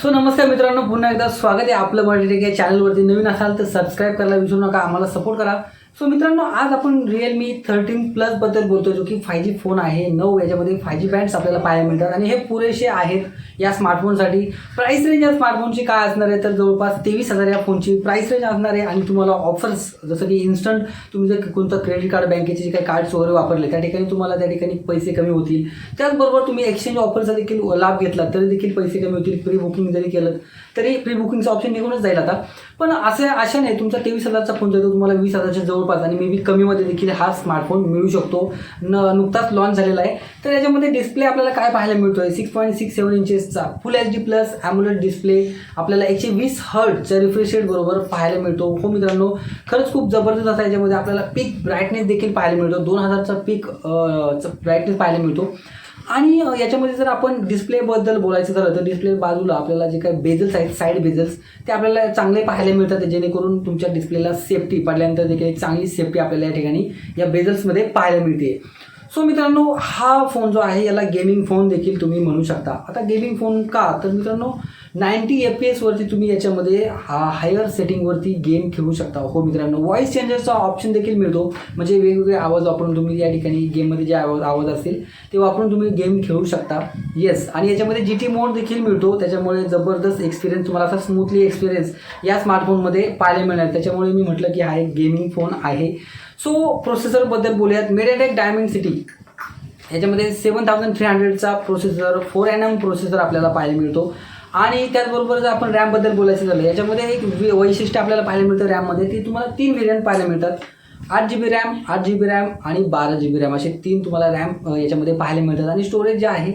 So नमस्कार मित्रांनो पुन्हा एकदा स्वागत आहे आपलं मराठी या चॅनलवरती नवीन असाल तर सबस्क्राईब करायला विसरू नका. आम्हाला सपोर्ट करा. सो मित्रांनो आज आपण रिअलमी थर्टीन प्लसबद्दल बोलतो जो की फाय जी फोन आहे नऊ याच्यामध्ये फाय जी बँड्स आपल्याला पाहायला मिळतात आणि हे पुरेसे आहेत या स्मार्टफोनसाठी प्राईस रेंज या स्मार्टफोनची काय असणार आहे? तर जवळपास तेवीस हजार या फोनची प्राईस रेंज असणार आहे आणि तुम्हाला ऑफर्स जसं की इन्स्टंट तुम्ही जर कोणतं क्रेडिट कार्ड बँकेचे जे काही कार्ड्स वगैरे वापरले त्या ठिकाणी तुम्हाला त्या ठिकाणी पैसे कमी होतील. त्याचबरोबर तुम्ही एक्सचेंज ऑफरचा देखील लाभ घेतला तरी देखील पैसे कमी होतील प्री बुकिंग जरी केलं तरी प्री बुकिंगचं ऑप्शन निघूनच जाईल आता. पण असे अशा नाही. तुमचा तेवीस हजारचा फोन जातो तुम्हाला वीस हजारच्या जवळपास. आणि मे बी कमीमध्ये देखील हा स्मार्टफोन मिळू शकतो. न नुकताच लॉन्च झालेला आहे. तर याच्यामध्ये डिस्प्ले आपल्याला काय पाहायला मिळतोय? Six point six seven इंचेसचा full H D plus AMOLED display आपल्याला एकशे वीस हर्टच्या रिफ्रेश रेट बरोबर पाहायला मिळतो. हो मित्रांनो खरंच खूप जबरदस्त असा याच्यामध्ये आपल्याला पीक ब्राईटनेस देखील पाहायला मिळतो. दोन हजारचा पीक ब्राईटनेस पाहायला मिळतो. आणि याच्यामध्ये जर आपण डिस्प्लेबद्दल बोलायचं झालं तर डिस्प्ले बाजूला आपल्याला जे काही बेजल्स आहेत साईड बेजल्स ते आपल्याला चांगले पाहायला मिळतात. जेणेकरून तुमच्या डिस्प्लेला सेफ्टी पडल्यानंतर देखील एक चांगली सेफ्टी आपल्याला या ठिकाणी या बेजल्समध्ये पाहायला मिळते. सो मित्रांनो हा फोन जो आहे याला गेमिंग फोन देखील तुम्ही म्हणू शकता. आता गेमिंग फोन का? तर मित्रांनो नाईन्टी एफ पी एसवरती तुम्ही याच्यामध्ये हा हायर सेटिंगवरती गेम खेळू शकता. हो मित्रांनो व्हॉइस चेंजरचा ऑप्शन देखील मिळतो. म्हणजे वेगवेगळे आवाज वापरून तुम्ही या ठिकाणी गेममध्ये जे आवाज आवाज असतील ते वापरून तुम्ही गेम खेळू शकता. येस आणि याच्यामध्ये जी टी मोड देखील मिळतो. त्याच्यामुळे जबरदस्त एक्सपिरियन्स तुम्हाला असा स्मूथली एक्सपिरियन्स या स्मार्टफोनमध्ये पाहायला मिळणार. त्याच्यामुळे मी म्हटलं की हा एक गेमिंग फोन आहे. सो प्रोसेसरबद्दल बोलूयात. मेडियाटेक डायमंड सिटी याच्यामध्ये seven thousand three हंड्रेडचा processor four N M processor आपल्याला पाहायला मिळतो. आणि त्याचबरोबर जर आपण रॅमबद्दल बोलायचं झालं याच्यामध्ये एक वि- वैशिष्ट्य आपल्याला पाहायला मिळतं रॅममध्ये ती तुम्हाला तीन व्हेरियंट पाहायला मिळतात. आठ जी बी रॅम आठ जी बी रॅम आणि बारा जी बी रॅम असे तीन तुम्हाला रॅम याच्यामध्ये पाहायला मिळतात. आणि स्टोरेज जे आहे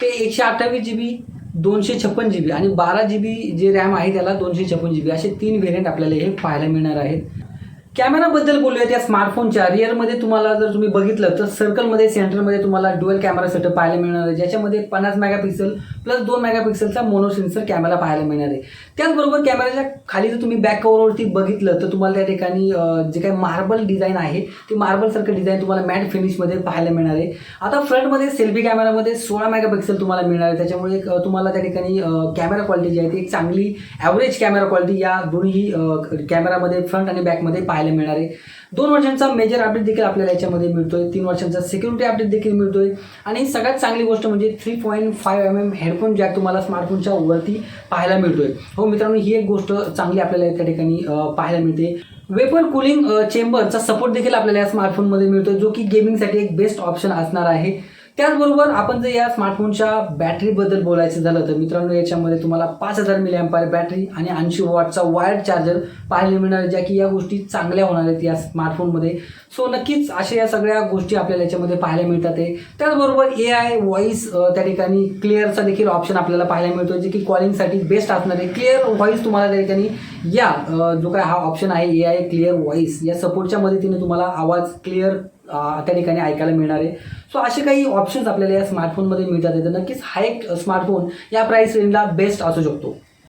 ते एकशे अठ्ठावीस जी बी दोनशे छप्पन जी बी आणि बारा जी बी जे रॅम आहे त्याला दोनशे छप्पन जी बी असे तीन व्हेरियंट आपल्याला हे पाहायला मिळणार आहेत. कॅमेराबद्दल बोलूया त्या स्मार्टफोनच्या. रिअरमध्ये तुम्हाला जर तुम्ही बघितलं तर सर्कलमध्ये सेंटरमध्ये तुम्हाला डुअल कॅमेरा सेटअप पाहायला मिळणार आहे. ज्याच्यामध्ये पन्नास मेगापिक्सल प्लस दोन मेगापिक्सलचा मोनो सेन्सर कॅमेरा पाहायला मिळणार आहे. त्याचबरोबर कॅमेराच्या खाली जर तुम्ही बॅक कवरवरती बघितलं तर तुम्हाला त्या ठिकाणी जे काही मार्बल डिझाईन आहे ते मार्बलसारखं डिझाईन तुम्हाला मॅट फिनिशमध्ये पाहायला मिळणार आहे. आता फ्रंटमध्ये सेल्फी कॅमेरामध्ये सोळा मेगापिक्सल तुम्हाला मिळणार आहे. त्याच्यामुळे तुम्हाला त्या ठिकाणी कॅमेरा क्वालिटी जी आहे ती एक चांगली ॲव्हरेज कॅमेरा क्वालिटी या दोन्ही कॅमेरामध्ये फ्रंट आणि बॅकमध्ये पाहायला मिळणार आहे. दोन वर्षांचा मेजर अपडेट देखील आपल्याला याच्यामध्ये मिळतोय. तीन वर्षांचा सिक्युरिटी अपडेट देखील मिळतोय. आणि सगळ्यात चांगली गोष्ट म्हणजे three point five M M headphone jack तुम्हाला स्मार्टफोनच्या वरती पाहायला मिळतोय. हो मित्रांनो ही एक गोष्ट चांगली आपल्याला त्या ठिकाणी पाहायला मिळते. वेपर कुलिंग चेंबरचा सपोर्ट देखील आपल्याला या स्मार्टफोनमध्ये मिळतो जो की गेमिंगसाठी एक बेस्ट ऑप्शन असणार आहे. त्याचबरोबर आपण जर या स्मार्टफोनच्या बॅटरीबद्दल बोलायचं झालं तर मित्रांनो याच्यामध्ये तुम्हाला पाच हजार मिली अँपायर बॅटरी आणि ऐंशी वॉटचा वायर्ड चार्जर पाहायला मिळणार आहे, ज्या की या गोष्टी चांगल्या होणार आहेत या स्मार्टफोनमध्ये सो नक्कीच अशा या सगळ्या गोष्टी आपल्याला याच्यामध्ये पाहायला मिळतात आहे त्याचबरोबर ए आय व्हॉईस त्या ठिकाणी क्लिअरचा देखील ऑप्शन आपल्याला पाहायला मिळतो जे की कॉलिंगसाठी बेस्ट असणार आहे. क्लिअर व्हॉईस तुम्हाला त्या ठिकाणी या जो काय हा ऑप्शन आहे ए आय क्लिअर व्हॉईस या सपोर्टच्या मदतीने तुम्हाला आवाज क्लिअर त्या ठिकाणी ऐकायला मिळणार आहे. सो असे काही ऑप्शन्स आपल्याला या स्मार्टफोनमध्ये मिळतात. तर नक्कीच हा एक स्मार्टफोन या प्राईस रेंजला बेस्ट असू शकतो.